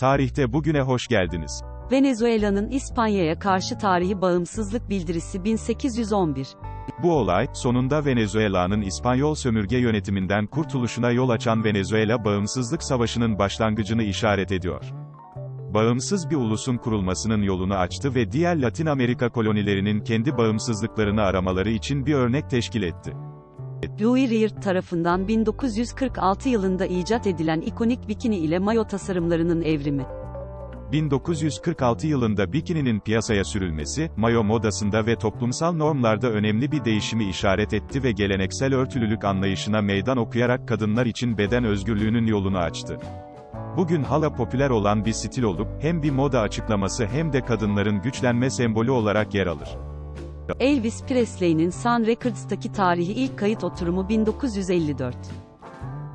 Tarihte bugüne hoş geldiniz. Venezuela'nın İspanya'ya karşı tarihi bağımsızlık bildirisi 1811. Bu olay, sonunda Venezuela'nın İspanyol sömürge yönetiminden kurtuluşuna yol açan Venezuela Bağımsızlık Savaşı'nın başlangıcını işaret ediyor. Bağımsız bir ulusun kurulmasının yolunu açtı ve diğer Latin Amerika kolonilerinin kendi bağımsızlıklarını aramaları için bir örnek teşkil etti. Louis Reard tarafından 1946 yılında icat edilen ikonik bikini ile mayo tasarımlarının evrimi. 1946 yılında bikininin piyasaya sürülmesi, mayo modasında ve toplumsal normlarda önemli bir değişimi işaret etti ve geleneksel örtülülük anlayışına meydan okuyarak kadınlar için beden özgürlüğünün yolunu açtı. Bugün hala popüler olan bir stil olup, hem bir moda açıklaması hem de kadınların güçlenme sembolü olarak yer alır. Elvis Presley'nin Sun Records'taki tarihi ilk kayıt oturumu 1954.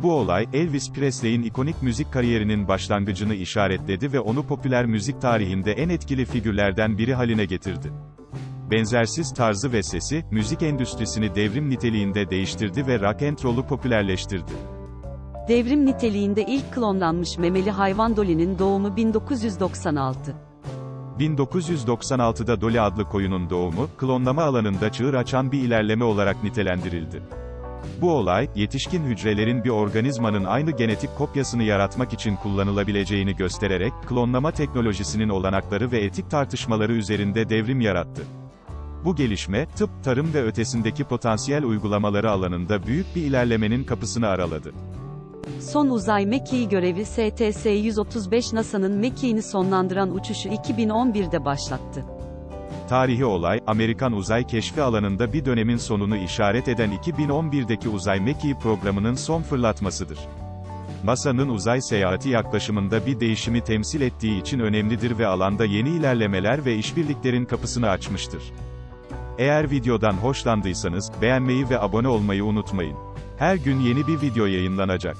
Bu olay, Elvis Presley'in ikonik müzik kariyerinin başlangıcını işaretledi ve onu popüler müzik tarihinde en etkili figürlerden biri haline getirdi. Benzersiz tarzı ve sesi, müzik endüstrisini devrim niteliğinde değiştirdi ve rock and roll'u popülerleştirdi. Devrim niteliğinde ilk klonlanmış memeli hayvan Dolly'nin doğumu 1996. 1996'da Dolly adlı koyunun doğumu, klonlama alanında çığır açan bir ilerleme olarak nitelendirildi. Bu olay, yetişkin hücrelerin bir organizmanın aynı genetik kopyasını yaratmak için kullanılabileceğini göstererek, klonlama teknolojisinin olanakları ve etik tartışmaları üzerinde devrim yarattı. Bu gelişme, tıp, tarım ve ötesindeki potansiyel uygulamaları alanında büyük bir ilerlemenin kapısını araladı. Son uzay mekiği görevi STS-135 NASA'nın mekiğini sonlandıran uçuşu 2011'de başlattı. Tarihi olay, Amerikan uzay keşfi alanında bir dönemin sonunu işaret eden 2011'deki uzay mekiği programının son fırlatmasıdır. NASA'nın uzay seyahati yaklaşımında bir değişimi temsil ettiği için önemlidir ve alanda yeni ilerlemeler ve işbirliklerin kapısını açmıştır. Eğer videodan hoşlandıysanız, beğenmeyi ve abone olmayı unutmayın. Her gün yeni bir video yayınlanacak.